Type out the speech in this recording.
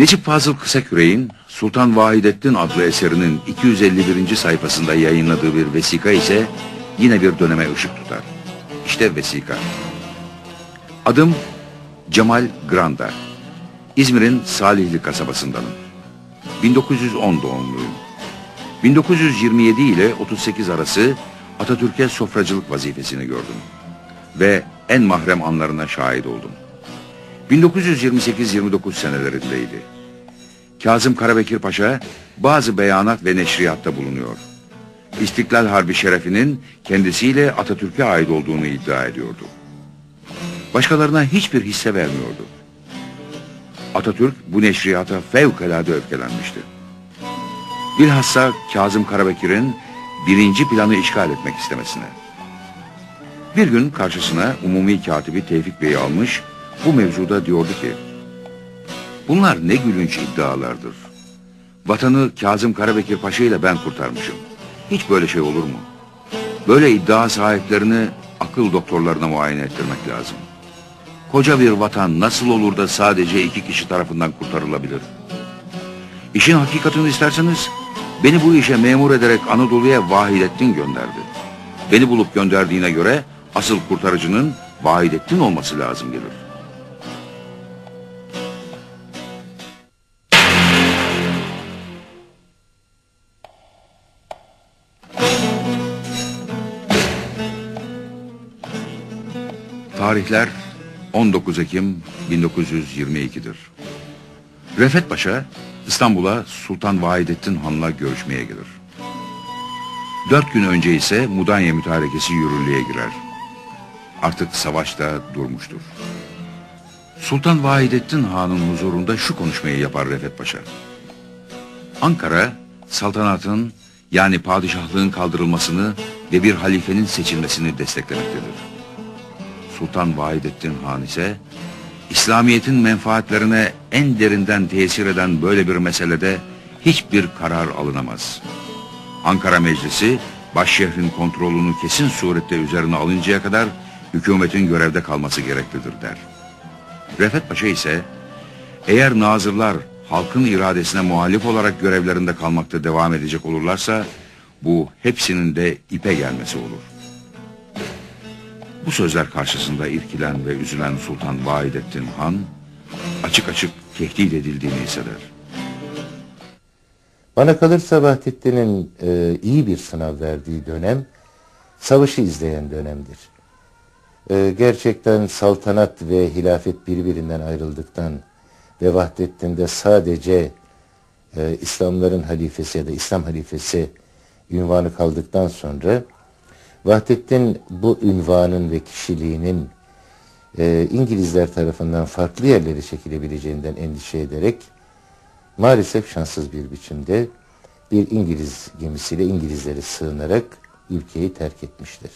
Necip Fazıl Kısaküre'in Sultan Vahidettin adlı eserinin 251. sayfasında yayınladığı bir vesika ise yine bir döneme ışık tutar. İşte vesika. Adım Cemal Granda. İzmir'in Salihli kasabasındanım. 1910 doğumluyum. 1927 ile 38 arası Atatürk'e sofracılık vazifesini gördüm. Ve en mahrem anlarına şahit oldum. 1928-29 senelerindeydi. Kazım Karabekir Paşa bazı beyanat ve neşriyatta bulunuyor. İstiklal Harbi şerefinin kendisiyle Atatürk'e ait olduğunu iddia ediyordu. Başkalarına hiçbir hisse vermiyordu. Atatürk bu neşriyata fevkalade öfkelenmişti. Bilhassa Kazım Karabekir'in birinci planı işgal etmek istemesine. Bir gün karşısına umumi katibi Tevfik Bey'i almış, bu mevzuda diyordu ki, Bunlar ne gülünç iddialardır. Vatanı Kazım Karabekir Paşa ile ben kurtarmışım. Hiç böyle şey olur mu? Böyle iddia sahiplerini akıl doktorlarına muayene ettirmek lazım. Koca bir vatan nasıl olur da sadece iki kişi tarafından kurtarılabilir? İşin hakikatini isterseniz beni bu işe memur ederek Anadolu'ya Vahidettin gönderdi. Beni bulup gönderdiğine göre asıl kurtarıcının Vahidettin olması lazım gelir. Tarihler 19 Ekim 1922'dir. Refet Paşa İstanbul'a Sultan Vahidettin Han'la görüşmeye gelir. Dört gün önce ise Mudanya mütarekesi yürürlüğe girer. Artık savaş da durmuştur. Sultan Vahidettin Han'ın huzurunda şu konuşmayı yapar Refet Paşa. Ankara, saltanatın yani padişahlığın kaldırılmasını ve bir halifenin seçilmesini desteklemektedir. Sultan Vahidettin Han ise İslamiyet'in menfaatlerine en derinden tesir eden böyle bir meselede hiçbir karar alınamaz. Ankara Meclisi başşehrin kontrolünü kesin surette üzerine alıncaya kadar hükümetin görevde kalması gereklidir der. Refet Paşa ise eğer nazırlar halkın iradesine muhalif olarak görevlerinde kalmakta devam edecek olurlarsa bu hepsinin de ipe gelmesi olur. Bu sözler karşısında irkilen ve üzülen Sultan Vahidettin Han açık açık tehdit edildiğini hisseder. Bana kalırsa Vahdettin'in e, iyi bir sınav verdiği dönem savaşı izleyen dönemdir. E, gerçekten saltanat ve hilafet birbirinden ayrıldıktan ve Vahdettin'de sadece e, İslamların halifesi ya da İslam halifesi ünvanı kaldıktan sonra Vahdettin bu ünvanın ve kişiliğinin e, İngilizler tarafından farklı yerlere çekilebileceğinden endişe ederek maalesef şanssız bir biçimde bir İngiliz gemisiyle İngilizlere sığınarak ülkeyi terk etmiştir.